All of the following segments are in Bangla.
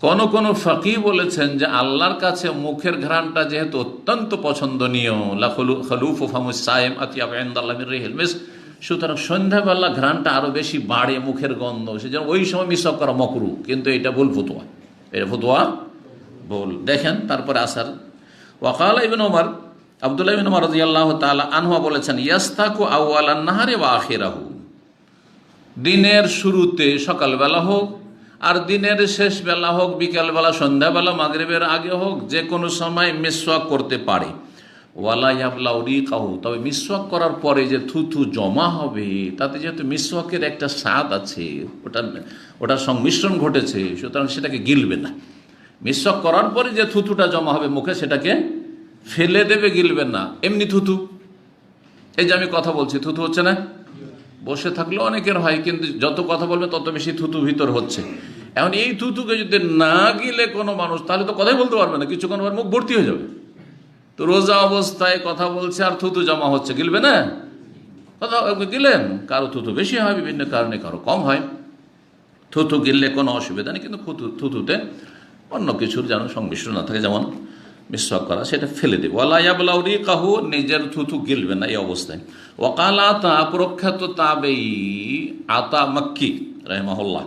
কোন কোন ফাঁকি বলেছেন যে আল্লাহর কাছে মুখের ঘ্রাণটা যেহেতু অত্যন্ত পছন্দনীয় সুতরাং সন্ধ্যাবেলা ঘ্রাণটা আরও বেশি বাড়ে মুখের গন্ধ সে সেজন্য ওই সময় মিসক করা মকরু, কিন্তু এটা ভুল ফতুয়া। এটা ফতুয়া বল দেখেন, তারপরে আসার। ওয়াকাল ইবিন ওমর আবদুল্লাহ ইবিন ওমর রাদিয়াল্লাহু তাআলা আনহুয়া বলেছেন, ইয়াস্তাকু আউয়ালান নাহারে আখিরাহু। দিনের শুরুতে সকালবেলা হোক আর দিনের শেষ বেলা হোক বিকালবেলা সন্ধ্যাবেলা মাগরিবের আগে হোক, যে কোনো সময় মিসওয়াক করতে পারে। ওয়ালা ইয়াবলা কাহু তবে মিসওয়াক করার পরে যে থুথু জমা হবে, তাতে যেহেতু মিসওয়াকের একটা স্বাদ আছে, ওটা ওটার সংমিশ্রণ ঘটেছে, সুতরাং সেটাকে গিলবে না। মিসওয়াক করার পরে যে থুথুটা জমা হবে মুখে, সেটাকে ফেলে দেবে, গিলবে না। এমনি থুথু। এই যে আমি কথা বলছি, থুথু হচ্ছে না? বসে থাকলেও অনেকের হয়, কিন্তু যত কথা বলবে, তত বেশি থুতু ভিতর হচ্ছে। এখন এই থুতুকে যদি না গিলে কোনো মানুষ, তাহলে তো কথাই বলতে পারবে না, কিছুক্ষণ পর মুখ ভর্তি হয়ে যাবে। তো রোজা অবস্থায় কথা বলছে, আর থুতু জমা হচ্ছে, গিলবে না? কথা গিলেন, কারও থুতু বেশি হয়, বিভিন্ন কারণে কারও কম হয়। থুতু গিললে কোনো অসুবিধা নেই, কিন্তু থুতুতে অন্য কিছুর যেন সংমিশ্রণ না থাকে, যেমন মিসওয়াক করা, সেটা ফেলে দেবে। ওয়ালাইয়াবলাউরি কাহু নিজের থুথু গিলবে না এই অবস্থায়। ওয়াকাল আতা প্রখ্যাত তাবেই আতা মাক্কি, রহমাহুল্লাহ।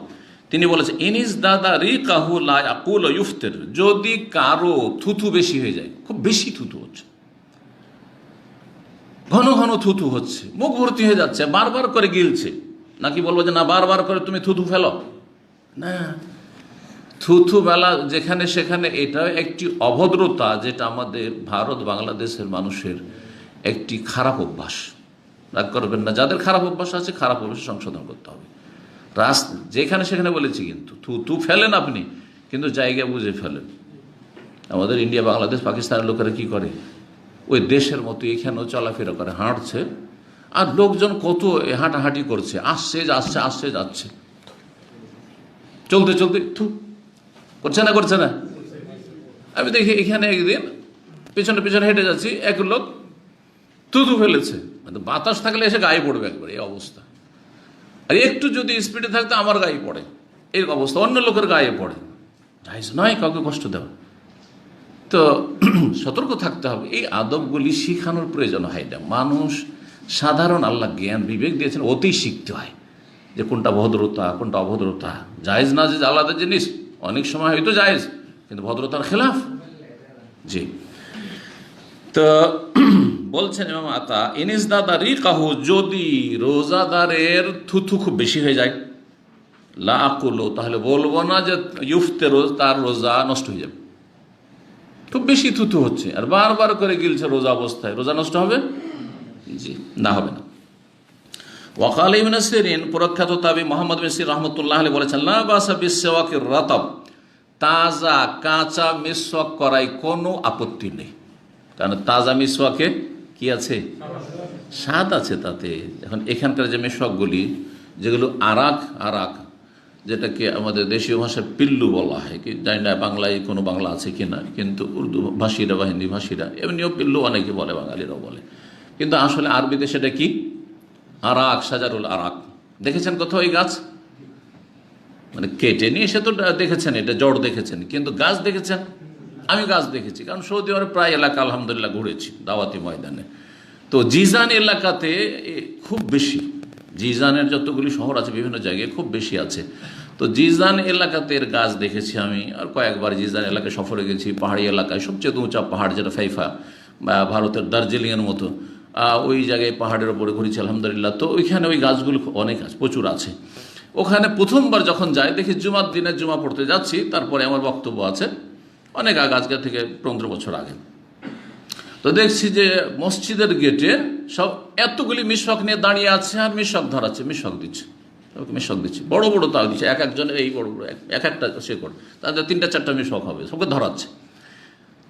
তিনি বলেছেন ইনিস দাদা রি কাহু লাকুল ইউফতের। যদি কারও থুথু বেশি হয়ে যায়, খুব বেশি থুথু হচ্ছে। ঘন ঘন থুথু হচ্ছে, মুখ ভর্তি হয়ে যাচ্ছে, বারবার করে গিলছে। নাকি বলব যে, না, বারবার করে তুমি থুথু ফেলো? না। থুথু বেলা যেখানে সেখানে এটা একটি অভদ্রতা যেটা আমাদের ভারত বাংলাদেশের মানুষের একটি খারাপ অভ্যাস। রাগ করবেন না, যাদের খারাপ অভ্যাস আছে, খারাপ অভ্যাস সংশোধন করতে হবে। রাস যেখানে সেখানে বলেছি কিন্তু থুতু ফেলেন আপনি, কিন্তু জায়গা বুঝে ফেলেন। আমাদের ইন্ডিয়া, বাংলাদেশ, পাকিস্তানের লোকেরা কি করে? ওই দেশের মতো এখানেও চলাফেরা করে, হাঁটছে। আর লোকজন কত হাঁটাহাঁটি করছে, আসছে, যাচ্ছে আসছে, যাচ্ছে। চলতে চলতে, থু, করছে না করছে না? আমি দেখি এখানে একদিন, পেছনে পেছনে হেঁটে যাচ্ছি, এক লোক তুতু ফেলেছে। মানে বাতাস থাকলে এসে গায়ে পড়বে একবার, এই অবস্থা। আর একটু যদি স্পিডে থাকতো আমার গায়ে পড়ে। এর অবস্থা অন্য লোকের গায়ে পড়ে। যাইজ নয় কাউকে কষ্ট দেওয়া। তো সতর্ক থাকতে হবে। এই আদবগুলি শিখানোর প্রয়োজন হয় না মানুষ সাধারণ আল্লাহ জ্ঞান, বিবেক দিয়েছেন, অতি শিখতে হয়। যে কোনটা ভদ্রতা, কোনটা অভদ্রতা। জায়েজ না যে আলাদা জিনিস। অনেক সময় হয়তো জায়েজ, কিন্তু ভদ্রতার খেলাফ। জি। তো বলছেন ইমাম আতা ইনিস দাদা রি কাহু যদি রোজাদারের থুথু খুব বেশি হয়ে যায়, লা আকুলো, তাহলে বলব না যে ইউফতে রোজ, তার রোজা নষ্ট হয়ে যাবে। খুব বেশি থুথু হচ্ছে। আর বারবার করে গিলছে রোজা অবস্থায়। রোজা নষ্ট হবে? জি, না হবে না। ওয়াকাল ইবনে সিরিন, প্রখ্যাত তাবি মোহাম্মদ মিসির রহমতুল্লাহ আলী বলেছেন, লা বাসা বিসওয়াকি রাতাব, তাজা কাঁচা মিসওয়াক করাই কোনো আপত্তি নেই। কারণ তাজা মিসওয়াকে কি আছে? স্বাদ আছে তাতে। এখন এখানকার যে মিসওয়াকগুলি যেগুলো আরাক আরাক, যেটাকে আমাদের দেশীয় ভাষায় পিল্লু বলা হয়, কি জানি না বাংলায় কোনো বাংলা আছে কি না, কিন্তু উর্দু ভাষীরা বা হিন্দি ভাষীরা, এমনিও পিল্লু অনেকে বলে, বাঙালিরাও বলে। কিন্তু আসলে আরবিতে সেটা কি? আরাক, সাজারুল আরাক। দেখেছেন কোথাও এই গাছ? মানে কেটে নিয়ে সে তো দেখেছেন, এটা জড় দেখেছেন, কিন্তু গাছ দেখেছেন? আমি গাছ দেখেছি, কারণ সৌদি আরব প্রায় এলাকা আলহামদুলিল্লাহ ঘুরেছি, দাওয়াতি ময়দানে। তো জিজান এলাকাতে খুব বেশি, জিজানের যতগুলি শহর আছে, বিভিন্ন জায়গায় খুব বেশি আছে। তো জিজান এলাকাতে এর গাছ দেখেছি আমি, আর কয়েকবার জিজান এলাকায় সফরে গেছি, পাহাড়ি এলাকায়, সবচেয়ে উঁচা পাহাড় যেটা ফাইফা, বা ভারতের দার্জিলিংয়ের মতো ওই জায়গায় পাহাড়ের ওপরে ঘুরেছি আলহামদুলিল্লাহ। তো ওইখানে ওই গাছগুলো অনেক আছে, প্রচুর আছে। ওখানে প্রথমবার যখন যাই, দেখি জুমার দিনে জুমা পড়তে যাচ্ছি, তারপরে আমার বক্তব্য আছে। অনেক আগে, আজকে থেকে পনেরো বছর আগে। তো দেখছি যে মসজিদের গেটে সব এতগুলি মিশক নিয়ে দাঁড়িয়ে আছে আর মিশক ধরাচ্ছে, মিশক দিচ্ছে। মিশক দিচ্ছে। বড় বড় তাও দিচ্ছে, এক একজনের এই বড় বড়, এক একটা সে করে তাদের তিনটা চারটা মিশক হবে, সবকে ধরাচ্ছে।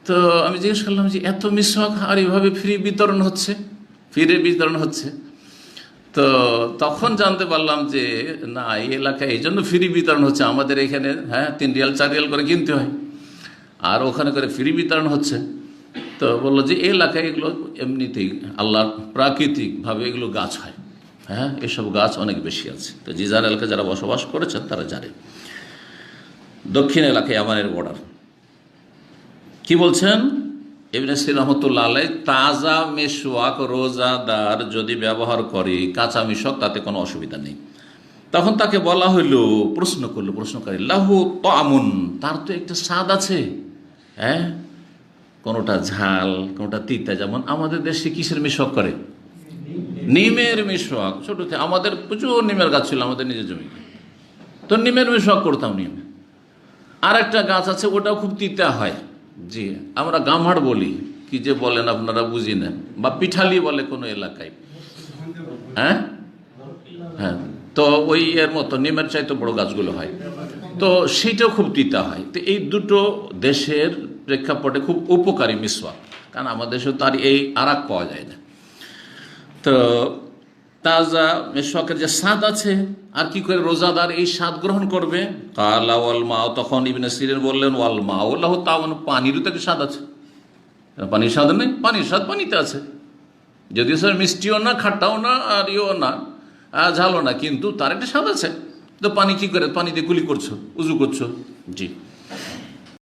তো আমি জিজ্ঞেস করলাম যে, এত মিসওয়াক আর এইভাবে ফ্রি বিতরণ হচ্ছে? ফ্রি বিতরণ হচ্ছে। তো তখন জানতে পারলাম যে, না, এই এলাকায় এই জন্য ফ্রি বিতরণ হচ্ছে। আমাদের এখানে হ্যাঁ তিন রিয়াল, চার রিয়াল করে কিনতে হয়। আর ওখানে করে ফ্রি বিতরণ হচ্ছে। তো বলল যে, এই এলাকায় এগুলো এমনিতেই আল্লাহ প্রাকৃতিকভাবে এগুলো গাছ হয়। হ্যাঁ এসব গাছ অনেক বেশি আছে। তো জিজার এলাকায় যারা বসবাস করেছেন তারা জানে। দক্ষিণ এলাকায় আমানের বর্ডার কি বলছেন? এমনি সির রহমতুল্লাহ আলাই তাজা মেশওয়াক রোজাদার যদি ব্যবহার করে, কাঁচা মিশক, তাতে কোনো অসুবিধা নেই। তখন তাকে বলা হইল, প্রশ্ন করল প্রশ্ন প্রশ্নকারী, লাহু তো আমুন তার তো একটা স্বাদ আছে। হ্যাঁ? কোনোটা ঝাল, কোনোটা তিতা, যেমন আমাদের দেশে কিসের মিশক করে? নিমের মিশক। ছোট আমাদের প্রচুর নিমের গাছ ছিল আমাদের নিজের জমি তো নিমের মিশক করতাম নিম। আর একটা গাছ আছে, ওটাও খুব তিতা হয়। জি, আমরা গামহাড় বলি। কি যে বলেন আপনারা বুঝি নেন বা পিঠালি বলে কোনো এলাকায়। হ্যাঁ? হ্যাঁ। তো ওই এর মতো, নিমের চাইতে বড় গাছগুলো হয়। তো সেইটাও খুব তিতা হয়। তো এই দুটো দেশের প্রেক্ষাপটে খুব উপকারী মিসওয়াক। কারণ আমাদের দেশে তার এই আরাক পাওয়া যায় না। তো তাজা মেশকের যে স্বাদ আছে, আর কি করে রোজাদার এই স্বাদ গ্রহণ করবে? কালা ওয়াল মাও তখন ইবনে সিরিন বললেন, ওয়াল মাও লাহ তাও পানিরও তো একটা স্বাদ আছে। পানির স্বাদ নেই? পানির স্বাদ পানিতে আছে। যদিও স্যার মিষ্টিও না, খাট্টাও না, আর ইও না ঝালও না, কিন্তু তার একটা স্বাদ আছে। তো পানি কি করে? পানিতে গুলি করছ উজু করছ? জি।